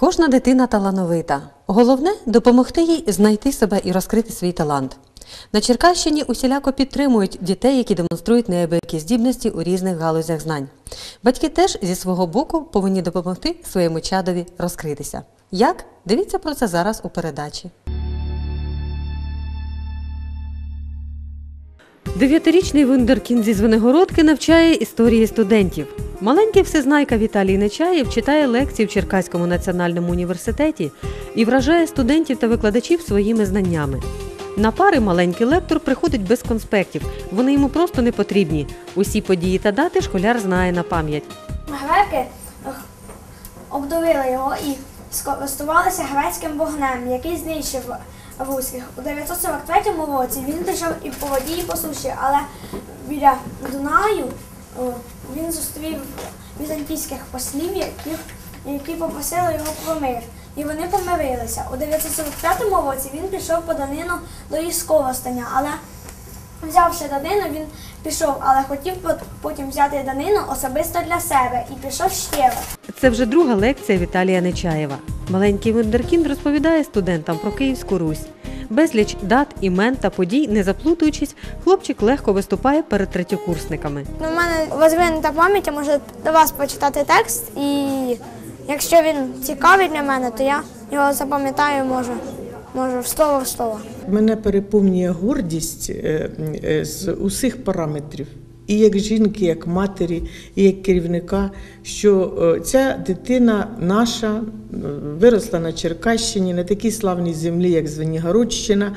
Кожна дитина талановита. Головне допомогти їй знайти себе і розкрити свій талант. На Черкащині усіляко підтримують дітей, які демонструють неабиякі здібності у різних галузях знань. Батьки теж зі свого боку повинні допомогти своєму чадові розкритися. Як? Дивіться про це зараз у передачі. Дев'ятирічний вундеркінд зі Звенигородки навчає історії студентів. Маленький всезнайка Віталій Нечаєв читає лекції в Черкаському національному університеті і вражає студентів та викладачів своїми знаннями. На пари маленький лектор приходить без конспектів, вони йому просто не потрібні. Усі події та дати школяр знає на пам'ять. Греки ех, обдурили його і скористувалися грецьким вогнем, який знищив руських. У 943 році він пішов і по воді, і по суші, але біля Дунаю він зустрів візантійських послів, яких, які попросили його про мир. І вони помирилися. У 945 році він пішов по данину до Іскоростеня, але Взявши данину, він пішов, але хотів пот- потім взяти данину особисто для себе і пішов ще раз. Це вже друга лекція Віталія Нечаєва. Маленький вундеркінд розповідає студентам про Київську Русь. Безліч дат, імен та подій, не заплутуючись, хлопчик легко виступає перед третьокурсниками. У Ну, мене розвинута пам'ять, я можу до вас почитати текст, і якщо він цікавий для мене, то я його запам'ятаю, можу, можу в слово в слово. Мене переповнює гордість е, е, з усіх параметрів. І як жінки, як матері, і як керівника, що е, ця дитина наша виросла на Черкащині, на такій славній землі, як Звенігородщина.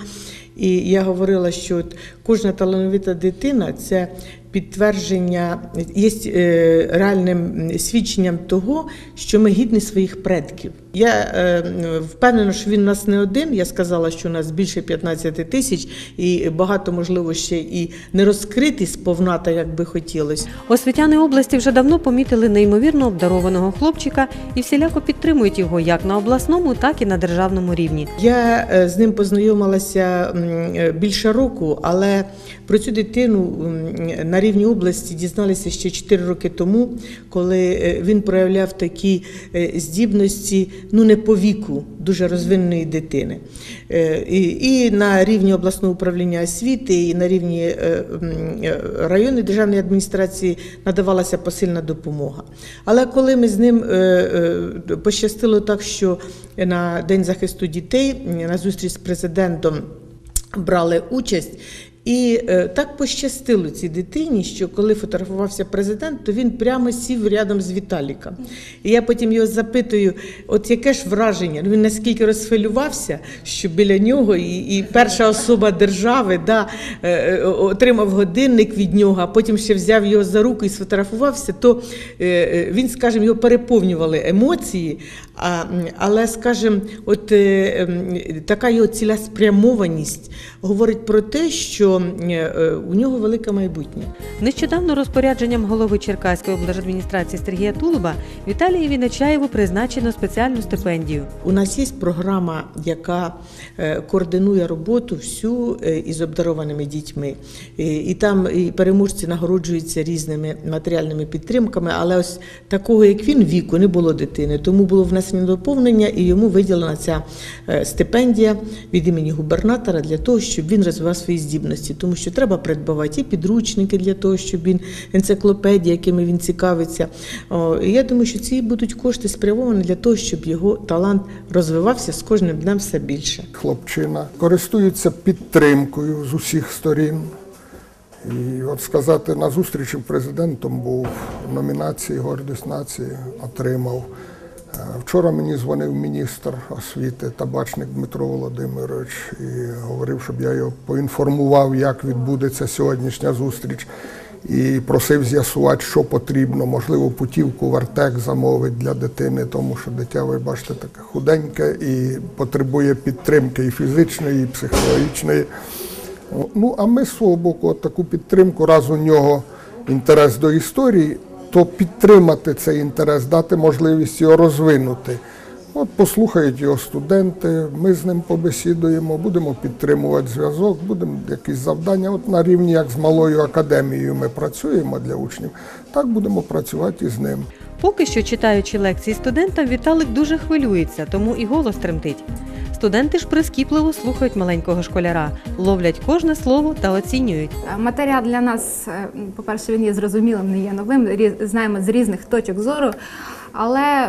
І я говорила, що кожна талановита дитина це підтвердження, є е, реальним свідченням того, що ми гідні своїх предків. Я е, впевнена, що він у нас не один. Я сказала, що у нас більше 15 тисяч, і багато, можливо, ще і не розкриті сповна, так як би хотілося. Освітяни області вже давно помітили неймовірно обдарованого хлопчика і всіляко підтримують його як на обласному, так і на державному рівні. Я е, з ним познайомилася більше року, але про цю дитину на рівні області дізналися ще 4 роки тому, коли е, він проявляв такі е, здібності, ну не по віку дуже розвиненої дитини. Е, І, на рівні обласного управління освіти, і на рівні районної державної адміністрації надавалася посильна допомога. Але коли ми з ним пощастило так, що на День захисту дітей на зустріч з президентом брали участь. І е, так пощастило цій дитині, що коли фотографувався президент, то він прямо сів рядом з Віталіком. І я потім його запитую: от яке ж враження? Він наскільки розхвилювався, що біля нього і, і перша особа держави да, е, е, отримав годинник від нього, а потім ще взяв його за руку і сфотографувався, то він, скажімо, його переповнювали емоції. А, але, скажімо, от е, така його цілеспрямованість говорить про те, що е, у нього велике майбутнє. Нещодавно розпорядженням голови Черкаської облдержадміністрації Сергія Тулуба Віталієві Нечаєву призначено спеціальну стипендію. У нас є програма, яка е, координує роботу всю із обдарованими дітьми. І, там і переможці нагороджуються різними матеріальними підтримками, але ось такого, як він, віку не було дитини. Тому було внесено доповнення, і йому виділена ця е, стипендія від імені губернатора для того, щоб він розвивав свої здібності. Тому що треба придбавати і підручники для того, щоб він енциклопедії, якими він цікавиться. Я думаю, що ці будуть кошти спрямовані для того, щоб його талант розвивався з кожним днем все більше. хлопчина, користуються підтримкою з усіх сторін. І от сказати, на зустрічі президентом був номінації Гордість нації, отримав. Вчора мені дзвонив міністр освіти табачник Дмитро Володимирович і говорив, щоб я його поінформував, як відбудеться сьогоднішня зустріч. І просив з'ясувати, що потрібно, можливо, путівку в Артек замовить для дитини, тому що дитя, ви бачите, таке худеньке і потребує підтримки і фізичної, і психологічної. Ну, а ми з свого боку, от таку підтримку, раз у нього інтерес до історії, то підтримати цей інтерес, дати можливість його розвинути. От послухають його студенти, ми з ним побесідуємо, будемо підтримувати зв'язок, будемо якісь завдання. От на рівні, як з малою академією ми працюємо для учнів, так будемо працювати і з ним. Поки що, читаючи лекції студентам, Віталик дуже хвилюється, тому і голос тремтить. Студенти ж прискіпливо слухають маленького школяра, ловлять кожне слово та оцінюють. Матеріал для нас, е, по-перше, він є зрозумілим, не є новим, знаємо з різних точок зору. Але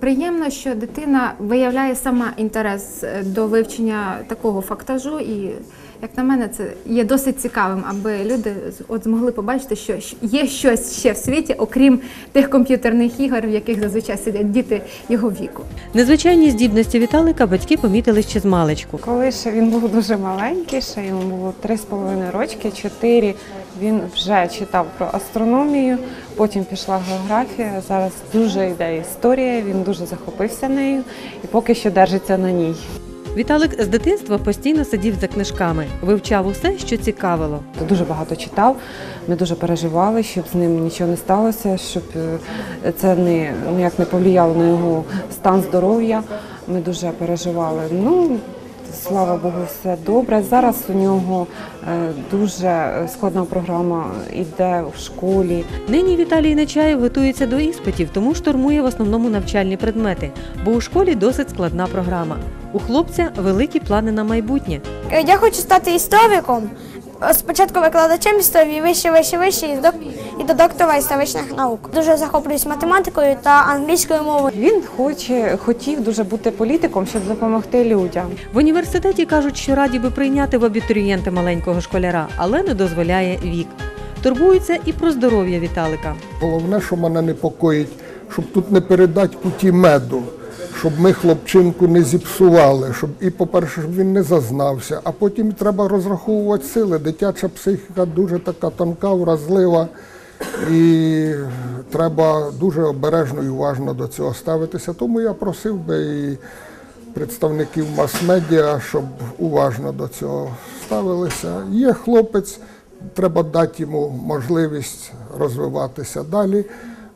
приємно, що дитина виявляє сама інтерес е, до вивчення такого фактажу, і як на мене, це є досить цікавим, аби люди з- от змогли побачити, що є щось ще в світі, окрім тих комп'ютерних ігор, в яких зазвичай сидять діти його віку. Незвичайні здібності Віталика батьки помітили ще з маличку. Коли ще він був дуже маленький, ще йому було 3,5 рочки, 4, він вже читав про астрономію, потім пішла географія, зараз дуже йде історія, він дуже захопився нею і поки що держиться на ній. Віталик з дитинства постійно сидів за книжками, вивчав усе, що цікавило. Дуже багато читав. Ми дуже переживали, щоб з ним нічого не сталося, щоб е, це не ніяк не повлияло на його стан здоров'я. Ми дуже переживали. Ну, слава Богу, все добре. Зараз у нього е, дуже складна програма іде в школі. Нині Віталій Нечаєв готується до іспитів, тому штурмує в основному навчальні предмети, бо у школі досить складна програма. У хлопця великі плани на майбутнє. Е, Я хочу стати істориком. Спочатку викладачем історії, вище, вище, вище і, док... і до доктора історичних наук. Дуже захоплююсь математикою та англійською мовою. Він хоче, хотів дуже бути політиком, щоб допомогти людям. В університеті кажуть, що раді би прийняти в абітурієнти маленького школяра, але не дозволяє вік. Турбуються і про здоров'я Віталика. Головне, що мене непокоїть, щоб тут не передати куті меду, щоб ми хлопчинку не зіпсували, щоб і, по-перше, щоб він не зазнався, а потім треба розраховувати сили. Дитяча психіка дуже така тонка, вразлива, і треба дуже обережно і уважно до цього ставитися. Тому я просив би і представників мас-медіа, щоб уважно до цього ставилися. Є хлопець, треба дати йому можливість розвиватися далі,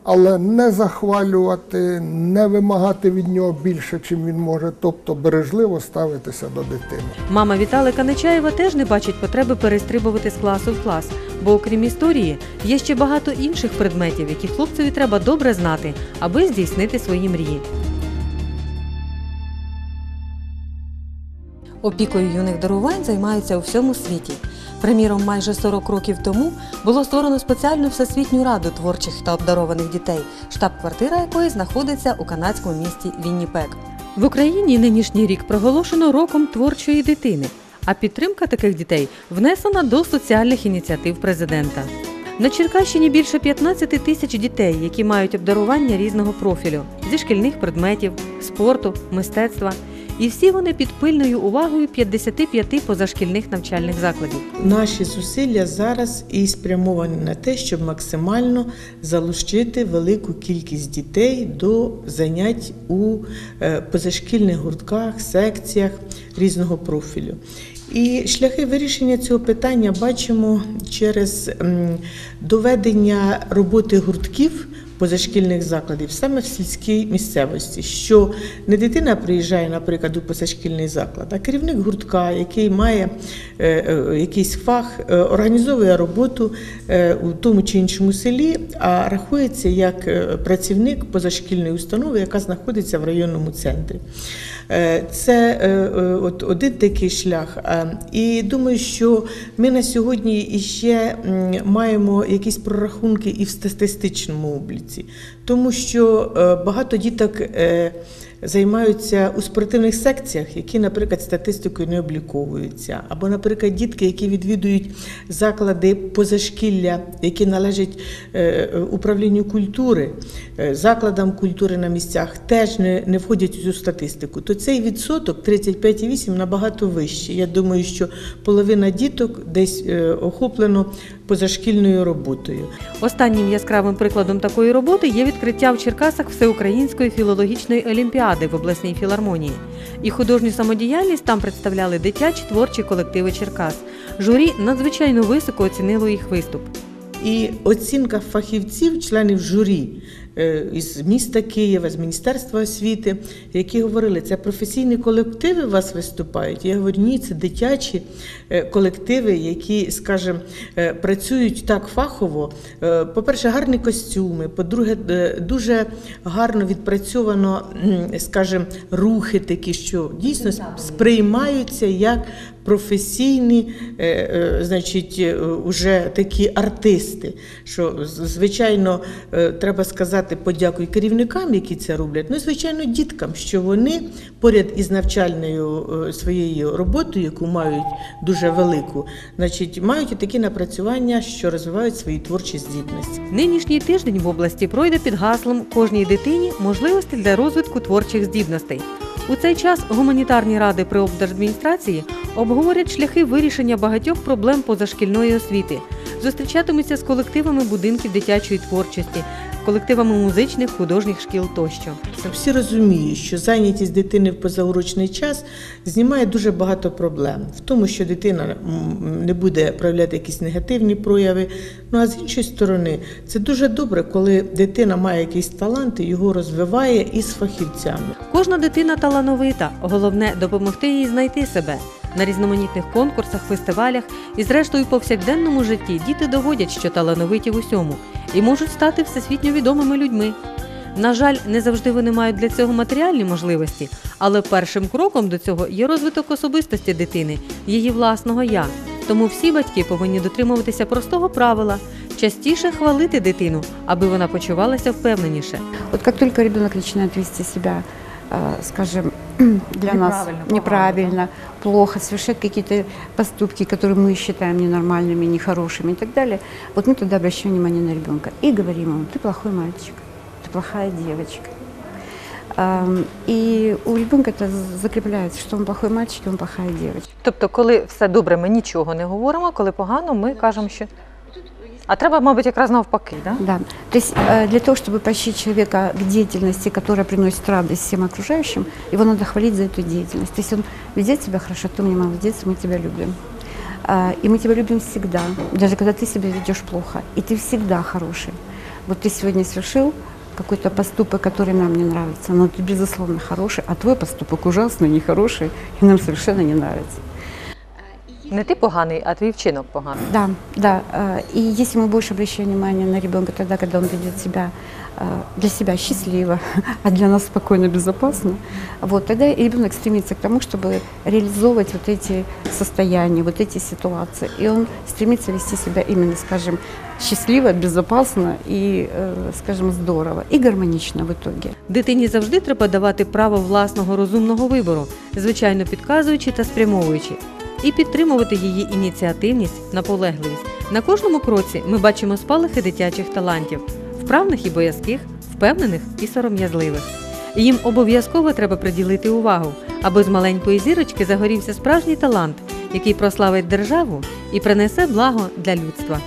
але не захвалювати, не вимагати від нього більше, чим він може, тобто бережливо ставитися до дитини. Мама Віталика Нечаєва теж не бачить потреби перестрибувати з класу в клас, бо окрім історії є ще багато інших предметів, які хлопцеві треба добре знати, аби здійснити свої мрії. Опікою юних дарувань займаються у всьому світі. Приміром, майже 40 років тому було створено спеціальну всесвітню раду творчих та обдарованих дітей, штаб-квартира якої знаходиться у канадському місті Вінніпек. В Україні нинішній рік проголошено роком творчої дитини, а підтримка таких дітей внесена до соціальних ініціатив президента. На Черкащині більше 15 тисяч дітей, які мають обдарування різного профілю зі шкільних предметів, спорту, мистецтва. І всі вони під пильною увагою 55 позашкільних навчальних закладів. Наші зусилля зараз і спрямовані на те, щоб максимально залучити велику кількість дітей до занять у е, позашкільних гуртках, секціях різного профілю. І шляхи вирішення цього питання бачимо через доведення роботи гуртків позашкільних закладів саме в сільській місцевості, що не дитина приїжджає, наприклад, у позашкільний заклад, а керівник гуртка, який має е, е, якийсь фах, е, організовує роботу у тому чи іншому селі, а рахується як працівник позашкільної установи, яка знаходиться в районному центрі. Це от один такий шлях. І думаю, що ми на сьогодні іще маємо якісь прорахунки і в статистичному обліці, тому що е, багато діток е, займаються у спортивних секціях, які, наприклад, статистикою не обліковуються, або, наприклад, дітки, які відвідують заклади позашкілля, які належать е, управлінню культури, закладам культури на місцях, теж не, входять у цю статистику. То цей відсоток 35,8 набагато вищий. Я думаю, що половина діток десь охоплено позашкільною роботою. Останнім яскравим прикладом такої роботи є відкриття в Черкасах Всеукраїнської філологічної олімпіади в обласній філармонії. І художню самодіяльність там представляли дитячі творчі колективи Черкас. Журі надзвичайно високо оцінило їх виступ. І оцінка фахівців, членів журі, із міста Києва, з Міністерства освіти, які говорили, це професійні колективи у вас виступають. Я говорю, ні, це дитячі е, колективи, які, скажімо, е, працюють так фахово. Е, По-перше, гарні костюми, по-друге, е, дуже гарно відпрацьовано, скажімо, рухи такі, що дійсно сприймаються як професійні, е, е, значить, е, уже такі артисти. Що, звичайно, е, треба сказати подяку і керівникам, які це роблять. Ну, і, звичайно, діткам, що вони поряд із навчальною е, своєю роботою, яку мають дуже велику, значить, мають такі напрацювання, що розвивають свої творчі здібності. Нинішній тиждень в області пройде під гаслом кожній дитині можливості для розвитку творчих здібностей. У цей час гуманітарні ради при облдержадміністрації обговорять шляхи вирішення багатьох проблем позашкільної освіти, зустрічатимуться з колективами будинків дитячої творчості, колективами музичних художніх шкіл тощо. Всі розуміють, що зайнятість дитини в позаурочний час знімає дуже багато проблем, в тому, що дитина не буде проявляти якісь негативні прояви. Ну а з іншої сторони, це дуже добре, коли дитина має якийсь талант і його розвиває із фахівцями. Кожна дитина талановита. Головне допомогти їй знайти себе. На різноманітних конкурсах, фестивалях і, зрештою, повсякденному житті діти доводять, що талановиті в усьому і можуть стати всесвітньо відомими людьми. На жаль, не завжди вони мають для цього матеріальні можливості, але першим кроком до цього є розвиток особистості дитини, її власного я. Тому всі батьки повинні дотримуватися простого правила частіше хвалити дитину, аби вона почувалася впевненіше. От як тільки дитина починає вести себя, э, скажем, для нас неправильно, плохо, совершает какие-то поступки, которые мы считаем ненормальными, нехорошими и так далее, вот мы тогда обращаем внимание на ребенка и говорим ему, ты плохой мальчик, ты плохая девочка. Ам, И у ребенка это закрепляется, что он плохой мальчик, и он плохая девочка. Тобто, коли все добре, ми нічого не говоримо, коли погано, ми кажемо, що. А треба, мабуть, якраз навпаки, да? Да. То есть э, для того, чтобы поощрить человека к деятельности, которая приносит радость всем окружающим, его надо хвалить за эту деятельность. То есть он ведет себя хорошо, ты мне молодец, мы тебя любим. А, И мы тебя любим всегда, даже когда ты себя ведешь плохо. И ты всегда хороший. Вот ты сегодня совершил какой-то поступок, который нам не нравится, но ты, безусловно, хороший, а твой поступок ужасный, нехороший, и нам совершенно не нравится. Не ти поганий, а твій вчинок поганий. Да, да. э, И если мы больше обращаем внимание на ребенка тогда, когда он ведет себя э, для себя счастливо, а для нас спокойно, безопасно, вот тогда и ребенок стремится к тому, чтобы реализовывать вот эти состояния, вот эти ситуации. И он стремится вести себя именно, скажем, счастливо, безопасно и, э, скажем, здорово и гармонично в итоге. Дитині завжди треба давати право власного розумного вибору, звичайно підказуючи та спрямовуючи, і підтримувати її ініціативність, наполегливість. На кожному кроці ми бачимо спалахи дитячих талантів, вправних і боязких, впевнених і сором'язливих. Їм обов'язково треба приділити увагу, аби з маленької зірочки загорівся справжній талант, який прославить державу і принесе благо для людства.